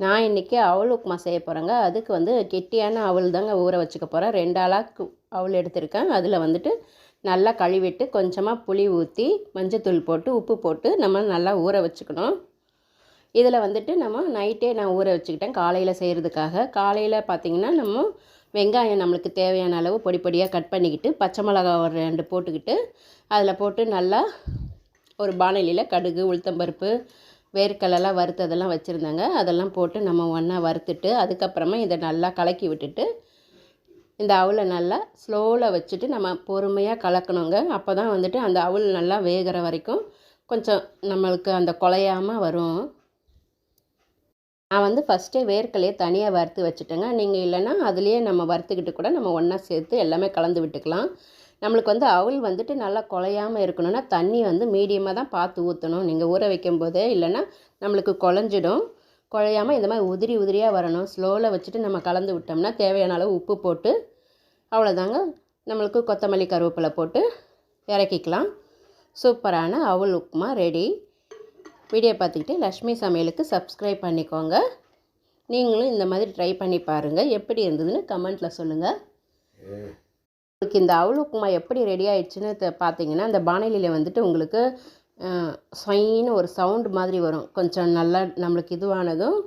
நான் இன்றைக்கி அவல் உப்புமா செய்ய போகிறேங்க அதுக்கு வந்து கெட்டியான அவல் தாங்க ஊற வச்சுக்க போகிறேன் ரெண்டு ஆளாக்கு அவல் எடுத்திருக்கேன். அதில் வந்துட்டு நல்லா கழுவிட்டு கொஞ்சமாக புளி ஊற்றி மஞ்சத்தூள் போட்டு உப்பு போட்டு நம்ம நல்லா ஊற வச்சுக்கணும். இதில் வந்துட்டு நம்ம நைட்டே நான் ஊற வச்சுக்கிட்டேன் காலையில் செய்கிறதுக்காக காலையில் பார்த்திங்கன்னா நம்ம வெங்காயம் நம்மளுக்கு தேவையான அளவு பொடி பொடியாக கட் பண்ணிக்கிட்டு பச்சை மிளகா ஒரு ரெண்டு போட்டுக்கிட்டு அதில் போட்டு நல்லா ஒரு பானைலியில் கடுகு உளுத்தம்பருப்பு வேர்க்கடலாம் வறுத்ததெல்லாம் வச்சுருந்தாங்க. அதெல்லாம் போட்டு நம்ம ஒன்றா வறுத்துட்டு அதுக்கப்புறமா இதை நல்லா கலக்கி விட்டுட்டு இந்த அவலை நல்லா ஸ்லோவில் வச்சுட்டு நம்ம பொறுமையாக கலக்கணுங்க. அப்போ தான் வந்துட்டு அந்த அவல் நல்லா வேகிற வரைக்கும் கொஞ்சம் நம்மளுக்கு அந்த குலையாமல் வரும். நான் வந்து ஃபஸ்ட்டே வேர்க்கலையே தனியாக வறுத்து வச்சுட்டேங்க. நீங்கள் இல்லைன்னா அதுலேயே நம்ம வறுத்துக்கிட்டு கூட நம்ம ஒன்றா சேர்த்து எல்லாமே கலந்து விட்டுக்கலாம். நம்மளுக்கு வந்து அவள் வந்துட்டு நல்லா குலையாமல் இருக்கணும்னா தண்ணி வந்து மீடியமாக தான் பார்த்து ஊற்றணும் நீங்கள் ஊற வைக்கும் போதே இல்லைன்னா நம்மளுக்கு குழஞ்சிடும் குழையாமல் இந்த மாதிரி உதிரி உதிரியாக வரணும். ஸ்லோவில் வச்சுட்டு நம்ம கலந்து விட்டோம்னா தேவையான அளவு உப்பு போட்டு அவ்வளோதாங்க. நம்மளுக்கு கொத்தமல்லி கருவேப்பிலை போட்டு இறக்கிக்கலாம். சூப்பரான அவல் உப்புமா ரெடி. வீடியோ பார்த்துக்கிட்டு லக்ஷ்மி சமையலுக்கு சப்ஸ்கிரைப் பண்ணிக்கோங்க. நீங்களும் இந்த மாதிரி ட்ரை பண்ணி பாருங்கள் எப்படி இருந்ததுன்னு கமெண்ட்டில் சொல்லுங்கள் உங்களுக்கு இந்த அவல் உப்புமா எப்படி ரெடி ஆயிடுச்சுன்னு பார்த்தீங்கன்னா அந்த பானைலியில் வந்துட்டு உங்களுக்கு சொயின்னு ஒரு சவுண்டு மாதிரி வரும். கொஞ்சம் நல்லா நம்மளுக்கு இதுவானதும்